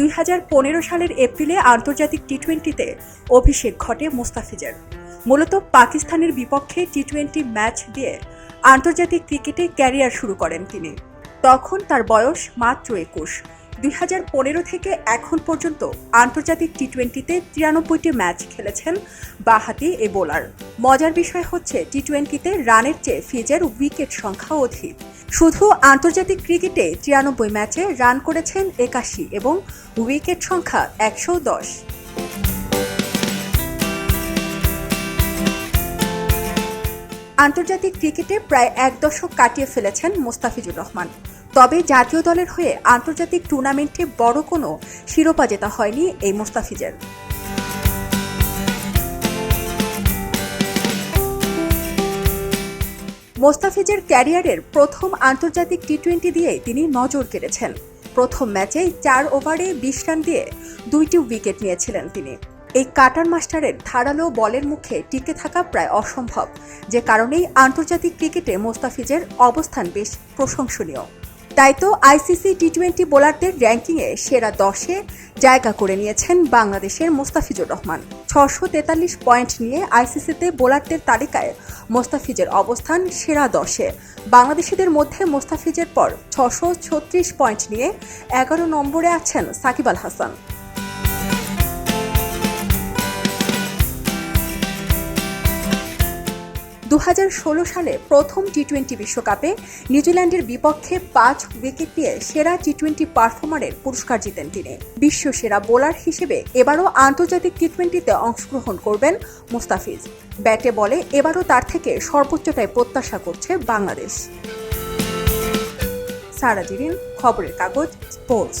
দুই হাজার পনেরো সালের এপ্রিলে আন্তর্জাতিক টি টোয়েন্টিতে অভিষেক ঘটে মুস্তাফিজের। মূলত পাকিস্তানের বিপক্ষে টি টোয়েন্টি ম্যাচ দিয়ে আন্তর্জাতিক ক্রিকেটে ক্যারিয়ার শুরু করেন তিনি। তখন তার বয়স মাত্র একুশ। দুই থেকে এখন পর্যন্ত আন্তর্জাতিক টি টোয়েন্টিতে তিরানব্বইটি ম্যাচ খেলেছেন বাহাতি এ বোলার। মজার বিষয় হচ্ছে টি টোয়েন্টিতে রানের চেয়ে ফিজের উইকেট সংখ্যা অধিক। শুধু আন্তর্জাতিক ক্রিকেটে তিরানব্বই ম্যাচে রান করেছেন একাশি এবং উইকেট সংখ্যা একশো দশ। আন্তর্জাতিক ক্রিকেটে প্রায় এক দশক কাটিয়ে ফেলেছেন মোস্তাফিজুর রহমান। তবে জাতীয় দলের হয়ে আন্তর্জাতিক টুর্নামেন্টে বড় কোনো শিরোপা জেতা হয়নি এই মোস্তাফিজের। মোস্তাফিজের ক্যারিয়ারের প্রথম আন্তর্জাতিক টি টোয়েন্টি দিয়ে তিনি নজর কেড়েছেন। প্রথম ম্যাচেই চার ওভারে বিশ রান দিয়ে দুইটি উইকেট নিয়েছিলেন তিনি। এই কাটার মাস্টারের ধারালো বলের মুখে টিকে থাকা প্রায় অসম্ভব, যে কারণেই আন্তর্জাতিক ক্রিকেটে মোস্তাফিজের অবস্থান বেশ প্রশংসনীয়। তাই তো আইসিসি টি টোয়েন্টি বোলারদের র্যাঙ্কিংয়ে সেরা দশে জায়গা করে নিয়েছেন বাংলাদেশের মোস্তাফিজুর রহমান। ছশো তেতাল্লিশ পয়েন্ট নিয়ে আইসিসিতে বোলারদের তালিকায় মোস্তাফিজের অবস্থান সেরা দশে। বাংলাদেশিদের মধ্যে মোস্তাফিজের পর ছশো ছত্রিশ পয়েন্ট নিয়ে এগারো নম্বরে আছেন সাকিব আল হাসান। দু হাজার ষোলো সালে প্রথম টি টোয়েন্টি বিশ্বকাপে নিউজিল্যান্ডের বিপক্ষে পাঁচ উইকেট নিয়ে সেরা টি টোয়েন্টি পারফর্মারের পুরস্কার জিতেন তিনি। বিশ্ব সেরা বোলার হিসেবে এবারও আন্তর্জাতিক টি টোয়েন্টিতে অংশগ্রহণ করবেন মুস্তাফিজ। ব্যাটে বলে এবারও তার থেকে সর্বোচ্চটাই প্রত্যাশা করছে বাংলাদেশ। সারা জিরিন খবরের কাগজ, স্পোর্টস।